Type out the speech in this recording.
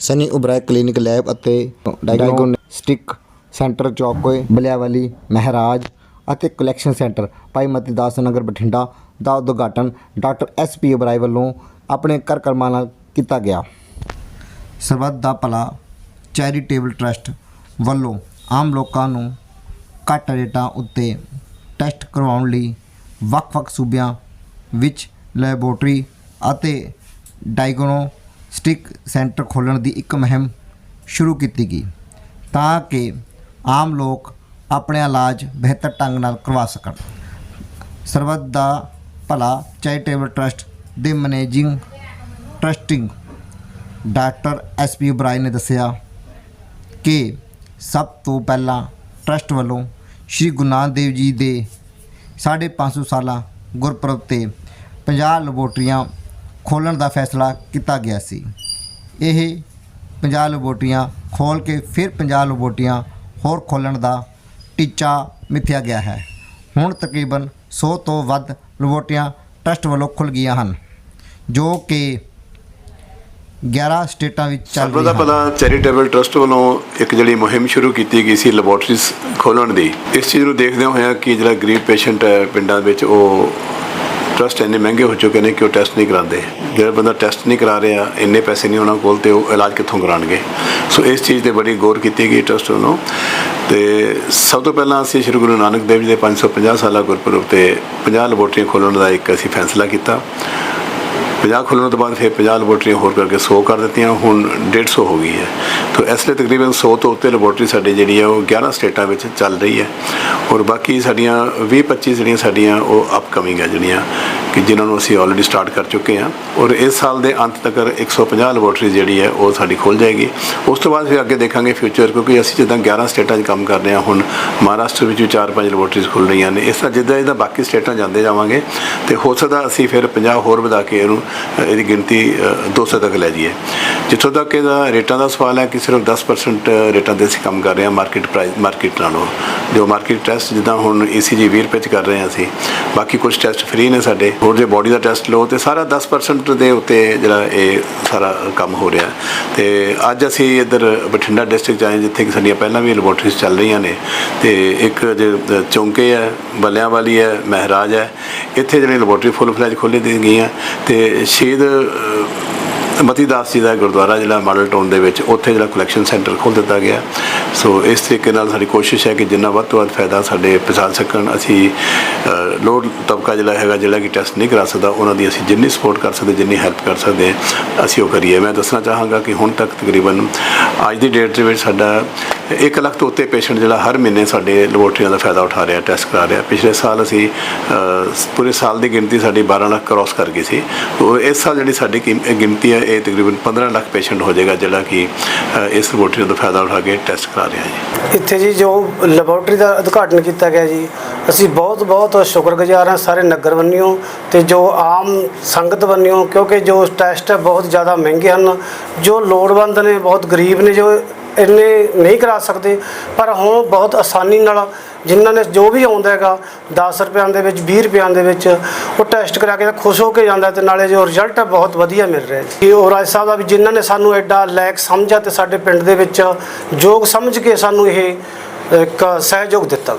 Sunny Oberoi clinic lab ਅਤੇ diagnostic centre ਚੌਕੋਏ, ਬਲਿਆਵਾਲੀ, ਮਹਾਰਾਜ ਅਤੇ collection centre, Bhai Mati Das Nagar Bathinda ਦਾ ਉਦਘਾਟਨ ਡਾਕਟਰ ਐਸ ਪੀ ਉਬਰਾਏ ਵੱਲੋਂ ਆਪਣੇ ਕਰ ਕਰਮਾਂ ਨਾਲ ਕੀਤਾ ਗਿਆ। ਸਰਬੱਤ ਦਾ ਭਲਾ ਚੈਰੀਟੇਬਲ ਟਰਸਟ ਵੱਲੋਂ ਆਮ ਲੋਕਾਂ ਨੂੰ ਘੱਟ ਰੇਟਾਂ ਉੱਤੇ ਟੈਸਟ ਕਰਵਾਉਣ ਲਈ ਵੱਖ-ਵੱਖ ਸੂਬਿਆਂ ਵਿੱਚ ਲੈਬੋਰਟਰੀ ਅਤੇ ਡਾਇਗਨੋ ਡਾਇਗਨੋਸਟਿਕ ਸੈਂਟਰ ਖੋਲ੍ਹਣ ਦੀ ਇੱਕ ਮੁਹਿੰਮ ਸ਼ੁਰੂ ਕੀਤੀ ਗਈ ਤਾਂ ਕਿ ਆਮ ਲੋਕ ਆਪਣੇ ਇਲਾਜ ਬਿਹਤਰ ਢੰਗ ਨਾਲ ਕਰਵਾ ਸਕਣ। ਸਰਬੱਤ ਦਾ ਭਲਾ ਚੈਰੀਟੇਬਲ ਟਰਸਟ ਦੇ managing trustee doctor S P Oberoi ਨੇ ਦੱਸਿਆ ਕਿ ਸਭ ਤੋਂ ਪਹਿਲਾਂ ਟਰਸਟ ਵੱਲੋਂ ਸ੍ਰੀ ਗੁਰੂ ਨਾਨਕ ਦੇਵ ਜੀ ਦੇ 550 ਸਾਲਾ ਗੁਰਪੁਰਬ ਤੇ 50 ਲੈਬੋਰਟਰੀਆਂ ਖੋਲ੍ਹਣ ਦਾ ਫੈਸਲਾ ਕੀਤਾ ਗਿਆ ਸੀ। ਇਹ 50 ਲੈਬੋਰਟਰੀਆਂ ਖੋਲ੍ਹ ਕੇ ਫਿਰ 50 ਲੈਬੋਰਟਰੀਆਂ ਹੋਰ ਖੋਲ੍ਹਣ ਦਾ ਟੀਚਾ ਮਿੱਥਿਆ ਗਿਆ ਹੈ। ਹੁਣ ਤਕਰੀਬਨ 100 ਤੋਂ ਵੱਧ ਲੈਬੋਰਟਰੀਆਂ ਟਰਸਟ ਵੱਲੋਂ ਖੁੱਲ੍ਹ ਗਈਆਂ ਹਨ, ਜੋ ਕਿ 11 ਸਟੇਟਾਂ ਵਿੱਚ ਚੱਲ ਸਰਬੱਤ ਦਾ ਰਹੀਆਂ ਚੈਰੀਟੇਬਲ ਟਰਸਟ ਵੱਲੋਂ ਇੱਕ ਜਿਹੜੀ ਮੁਹਿੰਮ ਸ਼ੁਰੂ ਕੀਤੀ ਗਈ ਸੀ ਲੈਬੋਰਟਰੀਜ਼ ਖੋਲ੍ਹਣ ਦੀ, ਇਸ ਚੀਜ਼ ਨੂੰ ਦੇਖਦੇ ਹੋਇਆ ਕਿ ਜਿਹੜਾ ਗਰੀਬ ਪੇਸ਼ੈਂਟ ਹੈ ਪਿੰਡਾਂ ਵਿੱਚ, ਉਹ ਟਰਸਟ ਇੰਨੇ ਮਹਿੰਗੇ ਹੋ ਚੁੱਕੇ ਨੇ ਕਿ ਉਹ ਟੈਸਟ ਨਹੀਂ ਕਰਾਉਂਦੇ। ਜਿਹੜਾ ਬੰਦਾ ਟੈਸਟ ਨਹੀਂ ਕਰਾ ਰਿਹਾ, ਇੰਨੇ ਪੈਸੇ ਨਹੀਂ ਉਹਨਾਂ ਕੋਲ ਤੇ ਉਹ ਇਲਾਜ ਕਿੱਥੋਂ ਕਰਾਉਣਗੇ? ਸੋ ਇਸ ਚੀਜ਼ ਤੇ ਬੜੀ ਗੌਰ ਕੀਤੀ ਗਈ ਟਰਸਟ ਵੱਲੋਂ। ਤੇ ਸਭ ਤੋਂ ਪਹਿਲਾਂ ਅਸੀਂ ਸ਼੍ਰੀ ਗੁਰੂ ਨਾਨਕ ਦੇਵ ਜੀ ਦੇ 550 ਸਾਲਾ ਗੁਰਪੁਰਬ ਤੇ 50 ਲੈਬੋਰਟਰੀਆਂ ਖੋਲ੍ਹਣ ਦਾ ਇੱਕ ਅਸੀਂ ਫੈਸਲਾ ਕੀਤਾ। 50 ਖੋਲ੍ਹਣ ਤੋਂ ਬਾਅਦ ਫਿਰ 50 ਲੈਬੋਰਟਰੀਆਂ ਹੋਰ ਕਰਕੇ 100 ਕਰ ਦਿੱਤੀਆਂ, ਹੁਣ 150 ਹੋ ਗਈ ਹੈ। ਤਾਂ ਇਸ ਲਈ ਤਕਰੀਬਨ 100 ਤੋਂ ਉੱਤੇ ਲੈਬੋਰਟਰੀ ਸਾਡੀ ਜਿਹੜੀ ਹੈ ਉਹ 11 ਸਟੇਟਾਂ ਵਿੱਚ ਚੱਲ ਰਹੀ ਹੈ। ਔਰ ਬਾਕੀ ਸਾਡੀਆਂ 20 25 ਜਿਹੜੀਆਂ ਸਾਡੀਆਂ ਉਹ ਅਪਕਮਿੰਗ ਹੈ ਜਿਹੜੀਆਂ ਕਿ ਜਿਨ੍ਹਾਂ ਨੂੰ ਅਸੀਂ ਆਲਰੇਡੀ ਸਟਾਰਟ ਕਰ ਚੁੱਕੇ ਹਾਂ। ਔਰ ਇਸ ਸਾਲ ਦੇ ਅੰਤ ਤੱਕ 150 ਲੈਬੋਰਟਰੀ ਜਿਹੜੀ ਹੈ ਉਹ ਸਾਡੀ ਖੁੱਲ ਜਾਏਗੀ। ਉਸ ਤੋਂ ਬਾਅਦ ਫਿਰ ਅੱਗੇ ਦੇਖਾਂਗੇ ਫਿਊਚਰ ਕਿਉਂਕਿ ਅਸੀਂ ਜਿੱਦਾਂ 11 ਸਟੇਟਾਂ 'ਚ ਕੰਮ ਕਰ ਰਹੇ ਹਾਂ, ਹੁਣ ਮਹਾਰਾਸ਼ਟਰ ਵਿੱਚ ਵੀ 4-5 ਲੈਬੋਰਟਰੀਜ਼ ਖੁੱਲ ਰਹੀਆਂ ਨੇ। ਇਸ ਤਰ੍ਹਾਂ ਜਿੱਦਾਂ ਜਿੱਦਾਂ ਬਾਕੀ ਸਟੇਟਾਂ ਜਾਂਦੇ ਜਾਵਾਂਗੇ, ਤੇ ਹੋ ਸਕਦਾ ਅਸੀਂ ਫਿਰ 50 ਹੋਰ ਵਧਾ ਕੇ ਇਹਨੂੰ ਇਹਦੀ ਗਿਣਤੀ ਅ, 200 ਤੱਕ ਲੈ ਜਾਈਏ। ਜਿੱਥੋਂ ਤੱਕ ਇਹਦਾ ਰੇਟਾਂ ਦਾ ਸਵਾਲ ਹੈ ਕਿ ਸਿਰਫ 10% ਰੇਟਾਂ ਤੇ ਅਸੀਂ ਕੰਮ ਕਰ ਰਹੇ ਹਾਂ ਮਾਰਕੀਟ ਪ੍ਰਾਈਸ ਮਾਰਕੀਟ ਨਾਲੋਂ। ਜੋ ਮਾਰਕੀਟ ਟੈਸਟ ਜਿੱਦਾਂ ਹੁਣ ECG 20 ਰੁਪਏ 'ਚ ਕਰ ਰਹੇ ਹਾਂ ਅਸੀਂ ਬਾਕੀ ਕੁਝ ਟੈਸਟ ਫ੍ਰੀ ਨੇ ਸਾਡੇ। ਹੋਰ ਜੇ ਬਾਡੀ ਦਾ ਟੈਸਟ ਲਓ ਤੇ ਸਾਰਾ 10% ਦੇ ਉੱਤੇ ਜਿਹੜਾ ਇਹ ਸਾਰਾ ਕੰਮ ਹੋ ਰਿਹਾ। ਤੇ ਅੱਜ ਅਸੀਂ ਇੱਧਰ ਬਠਿੰਡਾ ਡਿਸਟ੍ਰਿਕਟ 'ਚ ਆਏ ਜਿੱਥੇ ਕਿ ਸਾਡੀਆਂ ਪਹਿਲਾਂ ਵੀ ਲੈਬੋਰਟਰੀਜ਼ ਚੱਲ ਰਹੀਆਂ ਨੇ। ਤੇ ਇੱਕ ਜੇ ਚੌਂਕੇ ਹੈ ਬੱਲਿਆਂ ਵਾਲੀ ਹੈ ਮਹਿਰਾਜ ਹੈ। ਇੱਥੇ ਜਿਹੜੀ ਲੈਬੋਰਟਰੀ ਫੁੱਲ ਫਲੈਜ ਖੋਲ੍ਹੀ ਦੀ ਗਈਆਂ ਤੇ ਸ਼ਹੀਦ ਮਤੀ ਦਾਸ ਜੀ ਦਾ ਗੁਰਦੁਆਰਾ ਜਿਹੜਾ ਮਾਡਲ ਟਾਊਨ ਦੇ ਵਿੱਚ, ਉੱਥੇ ਜਿਹੜਾ ਕਲੈਕਸ਼ਨ ਸੈਂਟਰ ਖੋਲ੍ਹ ਦਿੱਤਾ ਗਿਆ। ਸੋ ਇਸ ਤਰੀਕੇ ਨਾਲ ਸਾਡੀ ਕੋਸ਼ਿਸ਼ ਹੈ ਕਿ ਜਿੰਨਾ ਵੱਧ ਤੋਂ ਵੱਧ ਫਾਇਦਾ ਸਾਡੇ ਪਹੁੰਚਾ ਸਕਣ, ਅਸੀਂ ਲੋੜ ਤਬਕਾ ਜਿਹੜਾ ਹੈਗਾ, ਜਿਹੜਾ ਕਿ ਟੈਸਟ ਨਹੀਂ ਕਰਾ ਸਕਦਾ, ਉਹਨਾਂ ਦੀ ਅਸੀਂ ਜਿੰਨੀ ਸਪੋਰਟ ਕਰ ਸਕਦੇ, ਜਿੰਨੀ ਹੈਲਪ ਕਰ ਸਕਦੇ, ਅਸੀਂ ਉਹ ਕਰੀਏ। ਮੈਂ ਦੱਸਣਾ ਚਾਹਾਂਗਾ ਕਿ ਹੁਣ ਤੱਕ ਤਕਰੀਬਨ ਅੱਜ ਦੀ ਡੇਟ ਦੇ ਵਿੱਚ ਸਾਡਾ 1 ਲੱਖ ਤੋਂ ਉੱਤੇ ਪੇਸ਼ੈਂਟ ਜਿਹੜਾ ਹਰ ਮਹੀਨੇ ਸਾਡੇ ਲੈਬੋਰਟਰੀਆਂ ਦਾ ਫਾਇਦਾ ਉਠਾ ਰਿਹਾ, ਟੈਸਟ ਕਰਾ ਰਿਹਾ। ਪਿਛਲੇ ਸਾਲ ਅਸੀਂ ਪੂਰੇ ਸਾਲ ਦੀ ਗਿਣਤੀ ਸਾਡੀ 12 ਲੱਖ ਕ੍ਰਾਸ ਕਰ ਗਈ ਸੀ। ਉਹ ਇਸ ਸਾਲ ਜਿਹੜੀ ਸਾਡੀ ਕੀਮ- ਗਿਣਤੀ ਹੈ, ਇਹ ਤਕਰੀਬਨ 15 ਲੱਖ ਪੇਸ਼ੈਂਟ ਹੋ ਜਾਏਗਾ, ਜਿਹੜਾ ਕਿ ਇਸ ਲੈਬੋਰਟਰੀ ਦਾ ਫਾਇਦਾ ਉਠਾ ਕੇ ਟੈਸਟ ਕਰਾ ਰਿਹਾ ਜੀ। ਇੱਥੇ ਜੀ ਜੋ ਲੈਬੋਰਟਰੀ ਦਾ ਉਦਘਾਟਨ ਕੀਤਾ ਗਿਆ ਜੀ, ਅਸੀਂ ਬਹੁਤ ਬਹੁਤ ਸ਼ੁਕਰਗੁਜ਼ਾਰ ਹਾਂ ਸਾਰੇ ਨਗਰ ਵੰਨਿਓ ਤੇ ਜੋ ਆਮ ਸੰਗਤ ਵੰਨਿਓ ਕਿਉਂਕਿ ਜੋ ਟੈਸਟ ਹੈ ਬਹੁਤ ਜ਼ਿਆਦਾ ਮਹਿੰਗੇ ਹਨ। ਜੋ ਲੋੜਵੰਦ ਨੇ, ਬਹੁਤ ਗਰੀਬ ਨੇ, ਜੋ ਇੰਨੇ ਨਹੀਂ ਕਰਾ ਸਕਦੇ, ਪਰ ਹੁਣ ਬਹੁਤ ਆਸਾਨੀ ਨਾਲ ਜਿਨ੍ਹਾਂ ਨੇ ਜੋ ਵੀ ਆਉਂਦਾ ਹੈਗਾ 10 ਰੁਪਿਆਂ ਦੇ ਵਿੱਚ 20 ਰੁਪਿਆਂ ਦੇ ਵਿੱਚ, ਉਹ ਟੈਸਟ ਕਰਾ ਕੇ ਖੁਸ਼ ਹੋ ਕੇ ਜਾਂਦਾ ਤੇ ਨਾਲੇ ਜੋ ਰਿਜ਼ਲਟ ਬਹੁਤ ਵਧੀਆ ਮਿਲ ਰਿਹਾ ਜੀ। ਉਹ ਰਾਜ ਸਾਹਿਬ ਦਾ ਵੀ ਜਿਨ੍ਹਾਂ ਨੇ ਸਾਨੂੰ ਐਡਾ ਲਾਇਕ ਸਮਝਿਆ ਤੇ ਸਾਡੇ ਪਿੰਡ ਦੇ ਵਿੱਚ ਯੋਗ ਸਮਝ ਕੇ ਸਾਨੂੰ ਇਹ, ਇੱਕ ਸਹਿਯੋਗ ਦਿੱਤਾ